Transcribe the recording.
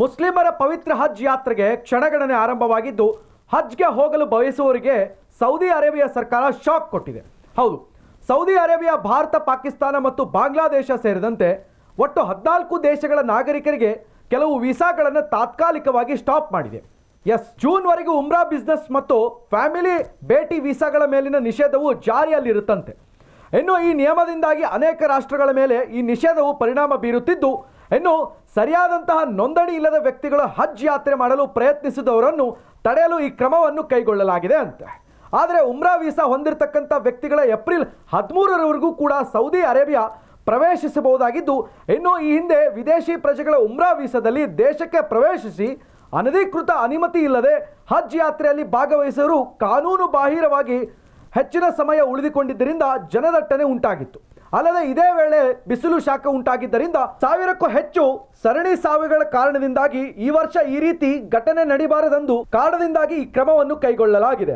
ಮುಸ್ಲಿಮರ ಪವಿತ್ರ ಹಜ್ ಯಾತ್ರೆಗೆ ಕ್ಷಣಗಣನೆ ಆರಂಭವಾಗಿದ್ದು, ಹಜ್ಗೆ ಹೋಗಲು ಬಯಸುವವರಿಗೆ ಸೌದಿ ಅರೇಬಿಯಾ ಸರ್ಕಾರ ಶಾಕ್ ಕೊಟ್ಟಿದೆ. ಹೌದು, ಸೌದಿ ಅರೇಬಿಯಾ, ಭಾರತ, ಪಾಕಿಸ್ತಾನ ಮತ್ತು ಬಾಂಗ್ಲಾದೇಶ ಸೇರಿದಂತೆ ಒಟ್ಟು ಹದಿನಾಲ್ಕು ದೇಶಗಳ ನಾಗರಿಕರಿಗೆ ಕೆಲವು ವೀಸಾಗಳನ್ನು ತಾತ್ಕಾಲಿಕವಾಗಿ ಸ್ಟಾಪ್ ಮಾಡಿದೆ. ಎಸ್, ಜೂನ್ವರೆಗೂ ಉಮ್ರಾ ಬಿಸ್ನೆಸ್ ಮತ್ತು ಫ್ಯಾಮಿಲಿ ಭೇಟಿ ವೀಸಾಗಳ ಮೇಲಿನ ನಿಷೇಧವು ಜಾರಿಯಲ್ಲಿರುತ್ತಂತೆ. ಇನ್ನು ಈ ನಿಯಮದಿಂದಾಗಿ ಅನೇಕ ರಾಷ್ಟ್ರಗಳ ಮೇಲೆ ಈ ನಿಷೇಧವು ಪರಿಣಾಮ ಬೀರುತ್ತಿದ್ದು ಇನ್ನು ಸರಿಯಾದಂತಹ ನೋಂದಣಿ ಇಲ್ಲದ ವ್ಯಕ್ತಿಗಳು ಹಜ್ ಯಾತ್ರೆ ಮಾಡಲು ಪ್ರಯತ್ನಿಸಿದವರನ್ನು ತಡೆಯಲು ಈ ಕ್ರಮವನ್ನು ಕೈಗೊಳ್ಳಲಾಗಿದೆ ಅಂತೆ. ಆದರೆ ಉಮ್ರಾ ವೀಸಾ ಹೊಂದಿರತಕ್ಕಂಥ ವ್ಯಕ್ತಿಗಳ ಏಪ್ರಿಲ್ ಹದಿಮೂರರವರೆಗೂ ಕೂಡ ಸೌದಿ ಅರೇಬಿಯಾ ಪ್ರವೇಶಿಸಬಹುದಾಗಿದ್ದು, ಇನ್ನು ಈ ಹಿಂದೆ ವಿದೇಶಿ ಪ್ರಜೆಗಳ ಉಮ್ರಾ ವೀಸಾದಲ್ಲಿ ದೇಶಕ್ಕೆ ಪ್ರವೇಶಿಸಿ ಅನಧಿಕೃತ ಅನುಮತಿ ಇಲ್ಲದೆ ಹಜ್ ಯಾತ್ರೆಯಲ್ಲಿ ಭಾಗವಹಿಸಲು ಕಾನೂನು ಬಾಹಿರವಾಗಿ ಹೆಚ್ಚಿನ ಸಮಯ ಉಳಿದುಕೊಂಡಿದ್ದರಿಂದ ಜನದಟ್ಟಣೆ ಉಂಟಾಗಿತ್ತು. ಅಲ್ಲದೆ ಇದೇ ವೇಳೆ ಬಿಸಿಲು ಶಾಖ ಉಂಟಾಗಿದ್ದರಿಂದ ಸಾವಿರಕ್ಕೂ ಹೆಚ್ಚು ಸರಣಿ ಸಾವಿಗಳ ಕಾರಣದಿಂದಾಗಿ ಈ ವರ್ಷ ಈ ರೀತಿ ಘಟನೆ ನಡಿಬಾರದೆಂದು ಕಾರಣದಿಂದಾಗಿ ಈ ಕ್ರಮವನ್ನು ಕೈಗೊಳ್ಳಲಾಗಿದೆ.